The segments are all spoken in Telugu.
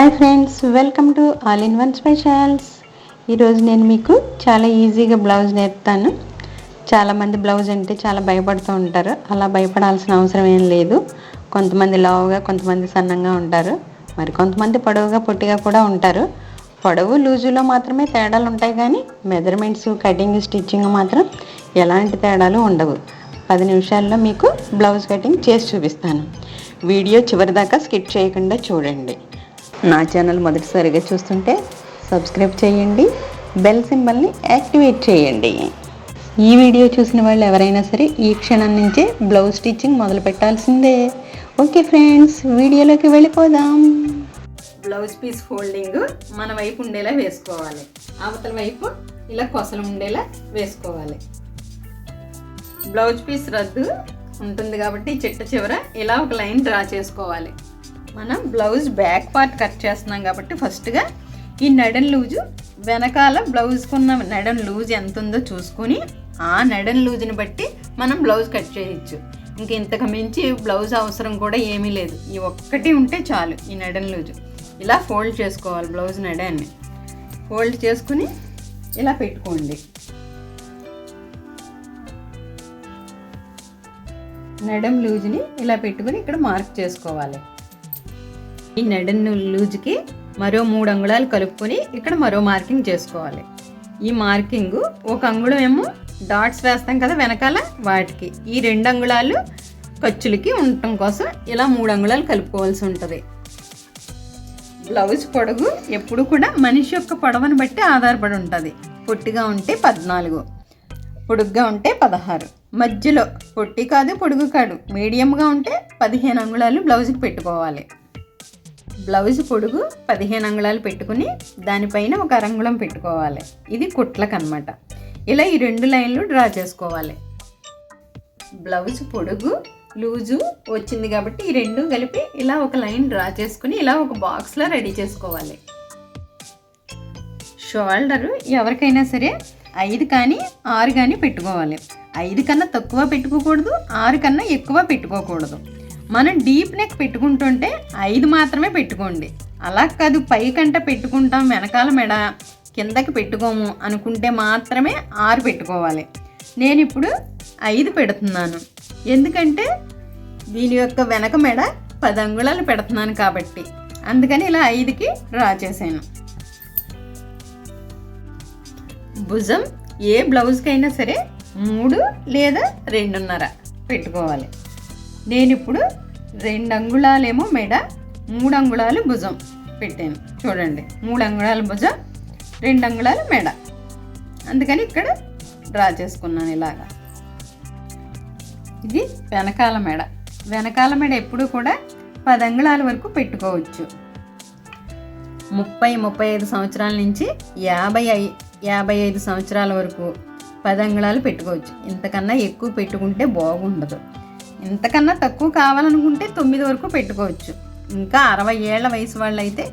Hi friends welcome to all in one specials. ఈరోజు నేను మీకు చాలా ఈజీగా బ్లౌజ్ నేర్పుతాను. చాలామంది బ్లౌజ్ అంటే చాలా భయపడుతూ ఉంటారు. అలా భయపడాల్సిన అవసరం ఏం లేదు. కొంతమంది లావుగా కొంతమంది సన్నంగా ఉంటారు. మరి కొంతమంది పొడవుగా పొట్టిగా కూడా ఉంటారు. పొడవు లూజులో మాత్రమే తేడాలు ఉంటాయి కానీ మెజర్మెంట్స్ కటింగ్ స్టిచ్చింగ్ మాత్రం ఎలాంటి తేడాలు ఉండవు. పది నిమిషాల్లో మీకు బ్లౌజ్ కటింగ్ చేసి చూపిస్తాను. వీడియో చివరిదాకా స్కిప్ చేయకుండా చూడండి. నా ఛానల్ మొదటిసారిగా చూస్తుంటే సబ్స్క్రైబ్ చేయండి బెల్ సింబల్ని యాక్టివేట్ చేయండి. ఈ వీడియో చూసిన వాళ్ళు ఎవరైనా సరే ఈ క్షణం నుంచే బ్లౌజ్ స్టిచ్చింగ్ మొదలు పెట్టాల్సిందే. ఓకే ఫ్రెండ్స్ వీడియోలోకి వెళ్ళిపోదాం. బ్లౌజ్ పీస్ ఫోల్డింగ్ మన వైపు ఉండేలా వేసుకోవాలి. అవతల వైపు ఇలా కొసలు ఉండేలా వేసుకోవాలి. బ్లౌజ్ పీస్ రద్దు ఉంటుంది కాబట్టి చిట్ట చివర ఇలా ఒక లైన్ డ్రా చేసుకోవాలి. మనం బ్లౌజ్ బ్యాక్ పార్ట్ కట్ చేస్తున్నాం కాబట్టి ఫస్ట్గా ఈ నడన్ లూజు వెనకాల బ్లౌజ్కున్న నడన్ లూజ్ ఎంత ఉందో చూసుకొని ఆ నడన్ లూజ్ని బట్టి మనం బ్లౌజ్ కట్ చేయొచ్చు. ఇంక ఇంతకు మించి బ్లౌజ్ అవసరం కూడా ఏమీ లేదు. ఈ ఒక్కటి ఉంటే చాలు ఈ నడన్ లూజు. ఇలా ఫోల్డ్ చేసుకోవాలి బ్లౌజ్ నడాన్ని. ఫోల్డ్ చేసుకుని ఇలా పెట్టుకోండి. నడం లూజ్ని ఇలా పెట్టుకుని ఇక్కడ మార్క్ చేసుకోవాలి. ఈ నడన్ లూజ్కి మరో మూడు అంగుళాలు కలుపుకొని ఇక్కడ మరో మార్కింగ్ చేసుకోవాలి. ఈ మార్కింగ్ ఒక అంగుళం ఏమో డాట్స్ వేస్తాం కదా వెనకాల వాటికి. ఈ రెండు అంగుళాలు ఖర్చులకి ఉండటం కోసం ఇలా మూడు అంగుళాలు కలుపుకోవాల్సి ఉంటుంది. బ్లౌజ్ పొడవు ఎప్పుడు కూడా మనిషి యొక్క పొడవను బట్టి ఆధారపడి ఉంటుంది. పొట్టిగా ఉంటే పద్నాలుగు పొడుగ్గా ఉంటే పదహారు. మధ్యలో పొట్టి కాదు పొడుగు కాదు. మీడియంగా ఉంటే పదిహేను అంగుళాలు బ్లౌజ్కి పెట్టుకోవాలి. బ్లౌజ్ పొడుగు పదిహేను అంగుళాలు పెట్టుకుని దానిపైన ఒక అరంగుళం పెట్టుకోవాలి. ఇది కుట్లకు అనమాట ఇలా ఈ రెండు లైన్లు డ్రా చేసుకోవాలి. బ్లౌజ్ పొడుగు లూజు వచ్చింది కాబట్టి ఈ రెండు కలిపి ఇలా ఒక లైన్ డ్రా చేసుకుని ఇలా ఒక బాక్స్లో రెడీ చేసుకోవాలి. షోల్డర్ ఎవరికైనా సరే ఐదు కానీ ఆరు కానీ పెట్టుకోవాలి. ఐదు కన్నా తక్కువ పెట్టుకోకూడదు ఆరు కన్నా ఎక్కువ పెట్టుకోకూడదు. మనం డీప్ నెక్ పెట్టుకుంటుంటే ఐదు మాత్రమే పెట్టుకోండి. అలా కాదు పైకంట పెట్టుకుంటాం వెనకాల మెడ కిందకి పెట్టుకోము అనుకుంటే మాత్రమే ఆరు పెట్టుకోవాలి. నేను ఇప్పుడు ఐదు పెడుతున్నాను. ఎందుకంటే దీని యొక్క వెనక మెడ పది అంగుళాలు పెడుతున్నాను కాబట్టి. అందుకని ఇలా ఐదుకి డ్రా చేశాను. భుజం ఏ బ్లౌజ్కైనా సరే మూడు లేదా రెండున్నర పెట్టుకోవాలి. నేను ఇప్పుడు రెండు అంగుళాలేమో మెడ మూడు అంగుళాలు భుజం పెట్టాను. చూడండి మూడు అంగుళాల భుజం రెండు అంగుళాలు మెడ. అందుకని ఇక్కడ డ్రా చేసుకున్నాను ఇలాగా. ఇది వెనకాల మెడ. వెనకాల మెడ ఎప్పుడు కూడా పది అంగుళాల వరకు పెట్టుకోవచ్చు. ముప్పై ముప్పై ఐదు సంవత్సరాల నుంచి యాభై ఐ యాభై ఐదు సంవత్సరాల వరకు పది అంగుళాలు పెట్టుకోవచ్చు. ఇంతకన్నా ఎక్కువ పెట్టుకుంటే బాగుండదు. ఇంతకన్నా తక్కువ కావాలనుకుంటే తొమ్మిది వరకు పెట్టుకోవచ్చు. ఇంకా అరవై ఏళ్ళ వయసు వాళ్ళు అయితే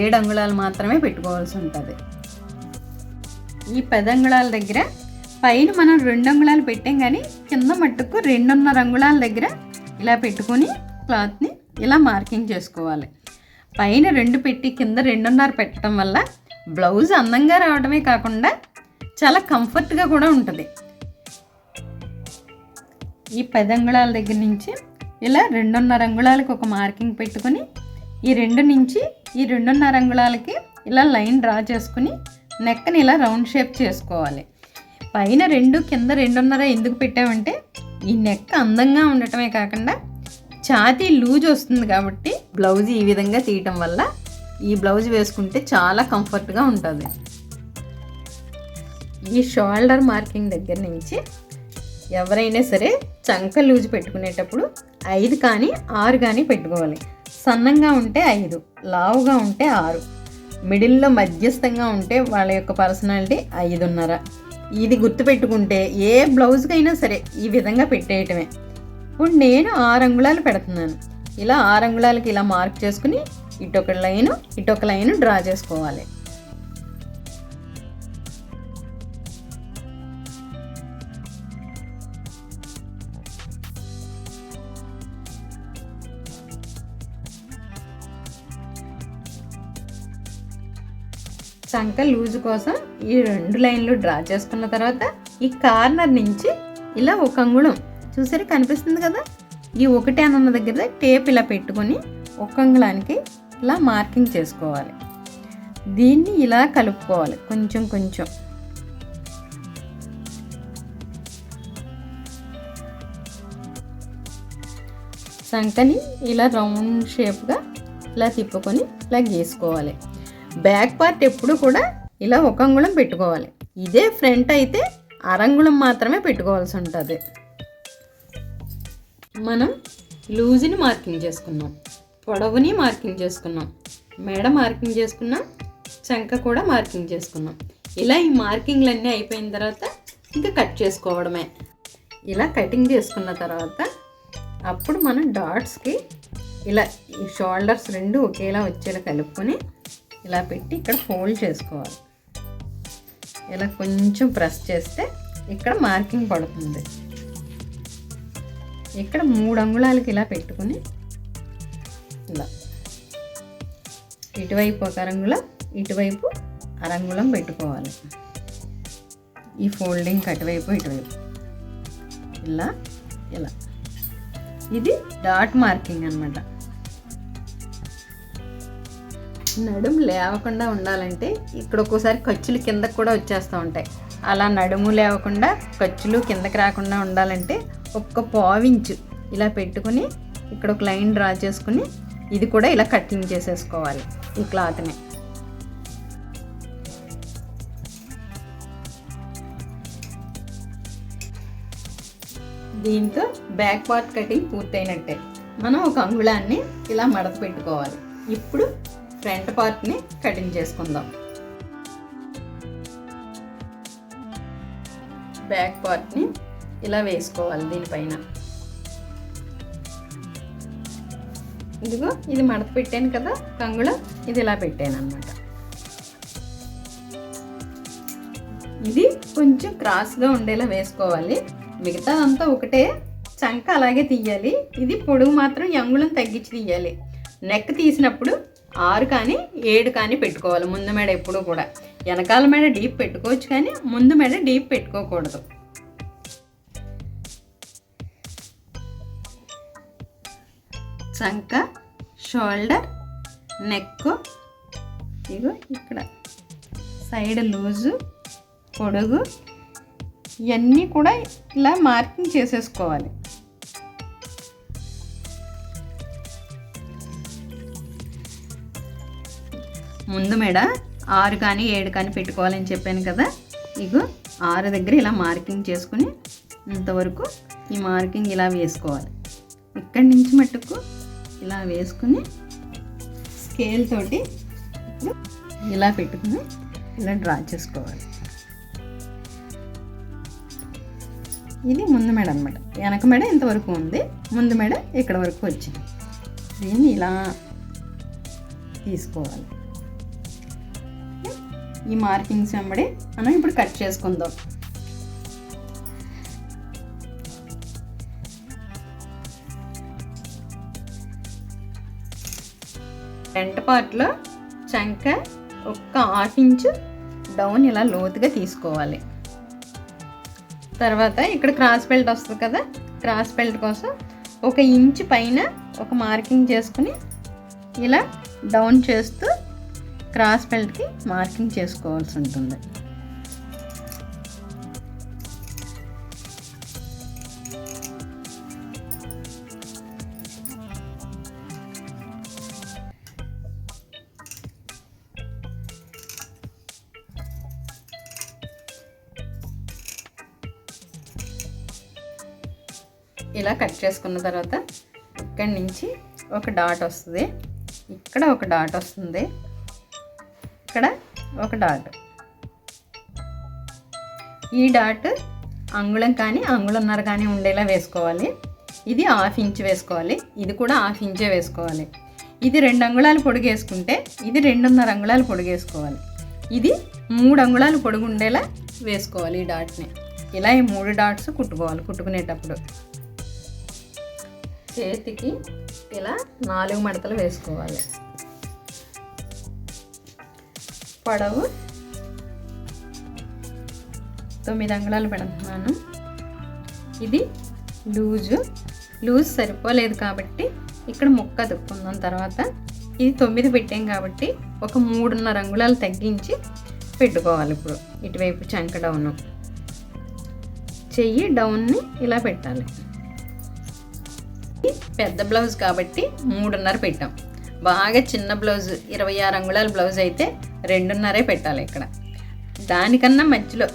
ఏడు అంగుళాలు మాత్రమే పెట్టుకోవాల్సి ఉంటుంది. ఈ పది అంగుళాల దగ్గర పైన మనం రెండు అంగుళాలు పెట్టాం కానీ కింద మట్టుకు రెండున్నర అంగుళాల దగ్గర ఇలా పెట్టుకొని క్లాత్ని ఇలా మార్కింగ్ చేసుకోవాలి. పైన రెండు పెట్టి కింద రెండున్నర పెట్టడం వల్ల బ్లౌజ్ అందంగా రావడమే కాకుండా చాలా కంఫర్ట్గా కూడా ఉంటుంది. ఈ పది అంగుళాల దగ్గర నుంచి ఇలా రెండున్నర అంగుళాలకు ఒక మార్కింగ్ పెట్టుకొని ఈ రెండు నుంచి ఈ రెండున్నర అంగుళాలకి ఇలా లైన్ డ్రా చేసుకుని నెక్కని ఇలా రౌండ్ షేప్ చేసుకోవాలి. పైన రెండు కింద రెండున్నర ఎందుకు పెట్టామంటే ఈ నెక్ అందంగా ఉండటమే కాకుండా ఛాతీ లూజ్ వస్తుంది కాబట్టి బ్లౌజ్ ఈ విధంగా తీయటం వల్ల ఈ బ్లౌజ్ వేసుకుంటే చాలా కంఫర్ట్గా ఉంటుంది. ఈ షోల్డర్ మార్కింగ్ దగ్గర నుంచి ఎవరైనా సరే చంక లూజ్ పెట్టుకునేటప్పుడు ఐదు కానీ ఆరు కానీ పెట్టుకోవాలి. సన్నంగా ఉంటే ఐదు లావుగా ఉంటే ఆరు మిడిల్లో మధ్యస్థంగా ఉంటే వాళ్ళ యొక్క పర్సనాలిటీ ఐదున్నర. ఇది గుర్తుపెట్టుకుంటే ఏ బ్లౌజ్కైనా సరే ఈ విధంగా పెట్టేయటమే. ఇప్పుడు నేను ఆరు అంగుళాలు పెడుతున్నాను. ఇలా ఆరు అంగుళాలకి ఇలా మార్క్ చేసుకుని ఇటొక లైను ఇటొక లైను డ్రా చేసుకోవాలి. సంక లూజ్ కోసం ఈ రెండు లైన్లు డ్రా చేసుకున్న తర్వాత ఈ కార్నర్ నుంచి ఇలా ఒక అంగుళం. చూసారా? కనిపిస్తుంది కదా? ఈ ఒకటి అన్న దగ్గర టేప్ ఇలా పెట్టుకొని ఒక అంగుళానికి ఇలా మార్కింగ్ చేసుకోవాలి. దీన్ని ఇలా కలుపుకోవాలి కొంచెం కొంచెం. సంకని ఇలా రౌండ్ షేప్గా ఇలా తిప్పుకొని ఇలా గీసుకోవాలి. బ్యాక్ పార్ట్ ఎప్పుడు కూడా ఇలా ఒక అంగుళం పెట్టుకోవాలి. ఇదే ఫ్రంట్ అయితే అరంగుళం మాత్రమే పెట్టుకోవాల్సి ఉంటుంది. మనం లూజ్ని మార్కింగ్ చేసుకున్నాం. పొడవుని మార్కింగ్ చేసుకున్నాం. మెడ మార్కింగ్ చేసుకున్నాం. చంక కూడా మార్కింగ్ చేసుకున్నాం. ఇలా ఈ మార్కింగ్లన్నీ అయిపోయిన తర్వాత ఇంకా కట్ చేసుకోవడమే. ఇలా కటింగ్ చేసుకున్న తర్వాత అప్పుడు మనం డాట్స్కి ఇలా ఈ షోల్డర్స్ రెండు ఒకేలా వచ్చేలా కలుపుకొని ఇలా పెట్టి ఇక్కడ ఫోల్డ్ చేసుకోవాలి. ఇలా కొంచెం ప్రెస్ చేస్తే ఇక్కడ మార్కింగ్ పడుతుంది. ఇక్కడ మూడు అంగుళాలకి ఇలా పెట్టుకొని ఇలా. ఇటువైపు ఒక అరంగుళం ఇటువైపు అరంగుళం పెట్టుకోవాలి. ఈ ఫోల్డింగ్ అటువైపు ఇటువైపు. ఇలా ఇలా. ఇది డాట్ మార్కింగ్ అనమాట నడుము లేవకుండా ఉండాలంటే ఇక్కడ ఒక్కోసారి ఖర్చులు కిందకు కూడా వచ్చేస్తూ ఉంటాయి. అలా నడుము లేవకుండా ఖర్చులు కిందకి రాకుండా ఉండాలంటే ఒక్క పావించు ఇలా పెట్టుకుని ఇక్కడ ఒక లైన్ డ్రా చేసుకుని ఇది కూడా ఇలా కటింగ్ చేసేసుకోవాలి ఈ క్లాత్ని. దీంతో బ్యాక్ పార్ట్ కటింగ్ పూర్తయినట్టే. మనం ఒక అంగుళాన్ని ఇలా మడత పెట్టుకోవాలి. ఇప్పుడు ఫ్రంట్ పార్ట్ని కటింగ్ చేసుకుందాం. బ్యాక్ పార్ట్ని ఇలా వేసుకోవాలి దీనిపైన. ఇదిగో ఇది మడత పెట్టాను కదా కంగుళం ఇది ఇలా పెట్టాను అనమాట ఇది కొంచెం క్రాస్గా ఉండేలా వేసుకోవాలి. మిగతాదంతా ఒకటే చంక అలాగే తీయాలి. ఇది పొడుగు మాత్రం ఈ అంగుళం తగ్గించి తీయాలి. నెక్ తీసినప్పుడు ఆరు కానీ ఏడు కానీ పెట్టుకోవాలి. ముందు మెడ ఎప్పుడు కూడా. వెనకాల మెడ డీప్ పెట్టుకోవచ్చు కానీ ముందు మెడ డీప్ పెట్టుకోకూడదు. చంక షోల్డర్ నెక్ ఇగో ఇక్కడ. సైడ్ లూజు పొడుగు ఇవన్నీ కూడా ఇలా మార్కింగ్ చేసేసుకోవాలి. ముందు మెడ ఆరు కానీ ఏడు కానీ పెట్టుకోవాలని చెప్పాను కదా. ఇగో ఆరు దగ్గర ఇలా మార్కింగ్ చేసుకుని ఇంతవరకు ఈ మార్కింగ్ ఇలా వేసుకోవాలి. ఇక్కడి నుంచి మట్టుకు ఇలా వేసుకుని స్కేల్ తోటి ఇలా పెట్టుకుని ఇలా డ్రా చేసుకోవాలి. ఇది ముందు మెడ అనమాట వెనక మెడ ఇంతవరకు ఉంది. ముందు మెడ ఇక్కడ వరకు వచ్చింది. దీన్ని ఇలా తీసుకోవాలి. ఈ మార్కింగ్స్ వెంబడి మనం ఇప్పుడు కట్ చేసుకుందాం. ఫ్రంట్ పార్ట్లో చంక ఒక్క హాఫ్ ఇంచు డౌన్ ఇలా లోతుగా తీసుకోవాలి. తర్వాత ఇక్కడ క్రాస్ బెల్ట్ వస్తుంది కదా క్రాస్ బెల్ట్ కోసం ఒక ఇంచ్ పైన ఒక మార్కింగ్ చేసుకుని ఇలా డౌన్ చేస్తూ క్రాస్ బెల్ట్కి మార్కింగ్ చేసుకోవాల్సి ఉంటుంది. ఇలా కట్ చేసుకున్న తర్వాత ఇక్కడి నుంచి ఒక డాట్ వస్తుంది. ఇక్కడ ఒక డాట్ వస్తుంది. ఇక్కడ ఒక డాట్. ఈ డాట్ అంగుళం కానీ అంగుళన్నర కానీ ఉండేలా వేసుకోవాలి. ఇది హాఫ్ ఇంచ్ వేసుకోవాలి. ఇది కూడా హాఫ్ ఇంచే వేసుకోవాలి. ఇది రెండు అంగుళాలు పొడిగేసుకుంటే ఇది రెండున్నర అంగుళాలు పొడిగేసుకోవాలి ఇది మూడు అంగుళాలు పొడుగు ఉండేలా వేసుకోవాలి ఈ డాట్ని. ఇలా ఈ మూడు డాట్స్ కుట్టుకోవాలి కుట్టుకునేటప్పుడు. చేతికి ఇలా నాలుగు మడతలు వేసుకోవాలి. పొడవు. తొమ్మిది అంగుళాలు పెడుతున్నాను ఇది లూజు. లూజ్ సరిపోలేదు కాబట్టి ఇక్కడ ముక్క దుక్కుందాం తర్వాత. ఇది తొమ్మిది పెట్టాం కాబట్టి ఒక మూడున్నర అంగుళాలు తగ్గించి పెట్టుకోవాలి ఇప్పుడు. ఇటువైపు చంక డౌను చెయ్యి డౌన్ని ఇలా పెట్టాలి. పెద్ద బ్లౌజ్ కాబట్టి మూడున్నర పెట్టాం. బాగా చిన్న బ్లౌజ్ ఇరవై ఆరు అంగుళాల బ్లౌజ్ అయితే రెండున్నరే పెట్టాలి ఇక్కడ. దానికన్నా మధ్యలో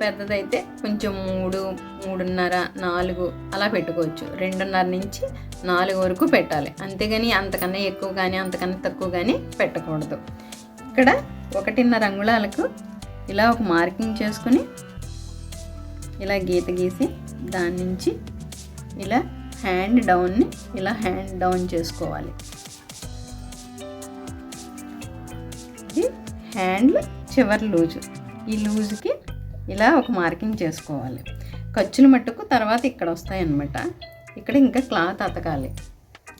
పెద్దదైతే కొంచెం మూడు మూడున్నర నాలుగు అలా పెట్టుకోవచ్చు. రెండున్నర నుంచి నాలుగు వరకు పెట్టాలి. అంతేగాని అంతకన్నా ఎక్కువ కానీ అంతకన్నా తక్కువ కానీ పెట్టకూడదు. ఇక్కడ ఒకటిన్నర అంగుళాలకు ఇలా ఒక మార్కింగ్ చేసుకుని ఇలా గీత గీసి దాని నుంచి ఇలా హ్యాండ్ డౌన్ని ఇలా హ్యాండ్ డౌన్ చేసుకోవాలి. హ్యాండ్ చివరి లూజు. ఈ లూజుకి ఇలా ఒక మార్కింగ్ చేసుకోవాలి. ఖర్చులు మట్టుకు తర్వాత ఇక్కడ వస్తాయి అన్నమాట ఇక్కడ ఇంకా క్లాత్ అతకాలి.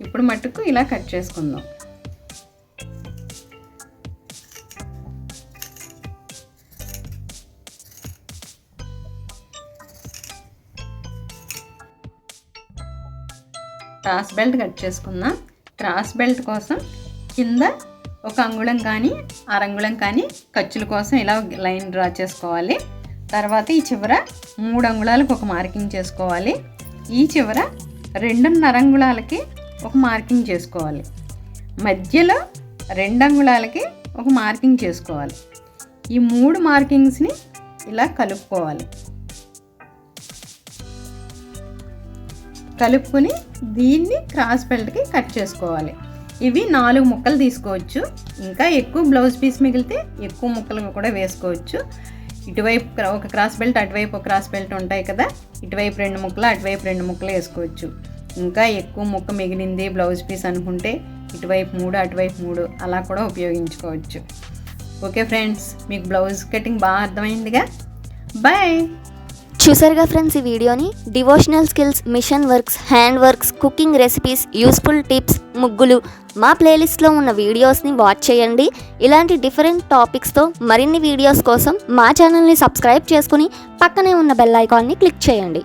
ఇప్పుడు మట్టుకు ఇలా కట్ చేసుకుందాం. క్రాస్ బెల్ట్ కట్ చేసుకుందాం. క్రాస్ బెల్ట్ కోసం కింద ఒక అంగుళం కానీ అరంగుళం కానీ ఖర్చుల కోసం ఇలా లైన్ డ్రా చేసుకోవాలి. తర్వాత ఈ చివర మూడు అంగుళాలకు ఒక మార్కింగ్ చేసుకోవాలి. ఈ చివర రెండున్నర అంగుళాలకి ఒక మార్కింగ్ చేసుకోవాలి. మధ్యలో రెండు అంగుళాలకి ఒక మార్కింగ్ చేసుకోవాలి. ఈ మూడు మార్కింగ్స్ని ఇలా కలుపుకోవాలి. కలుపుకొని దీన్ని క్రాస్ బెల్ట్కి కట్ చేసుకోవాలి. ఇవి నాలుగు ముక్కలు తీసుకోవచ్చు. ఇంకా ఎక్కువ బ్లౌజ్ పీస్ మిగిలితే ఎక్కువ ముక్కలు కూడా వేసుకోవచ్చు. ఇటువైపు ఒక క్రాస్ బెల్ట్ అటువైపు ఒక క్రాస్ బెల్ట్ ఉంటాయి కదా ఇటువైపు రెండు ముక్కలు అటువైపు రెండు ముక్కలు వేసుకోవచ్చు. ఇంకా ఎక్కువ ముక్క మిగిలింది బ్లౌజ్ పీస్ అనుకుంటే ఇటువైపు మూడు అటువైపు మూడు అలా కూడా ఉపయోగించుకోవచ్చు. ఓకే ఫ్రెండ్స్ మీకు బ్లౌజ్ కటింగ్ బాగా అర్థమైందిగా? బాయ్! చూసారుగా ఫ్రెండ్స్ ఈ వీడియోని? Devotional skills machine works hand works cooking recipes useful tips ముగ్గులు. మా ప్లేలిస్ట్లో ఉన్న వీడియోస్ని వాచ్ చేయండి. ఇలాంటి డిఫరెంట్ టాపిక్స్తో మరిన్ని వీడియోస్ కోసం మా ఛానల్ని సబ్స్క్రైబ్ చేసుకుని పక్కనే ఉన్న బెల్ ఐకాన్ని క్లిక్ చేయండి.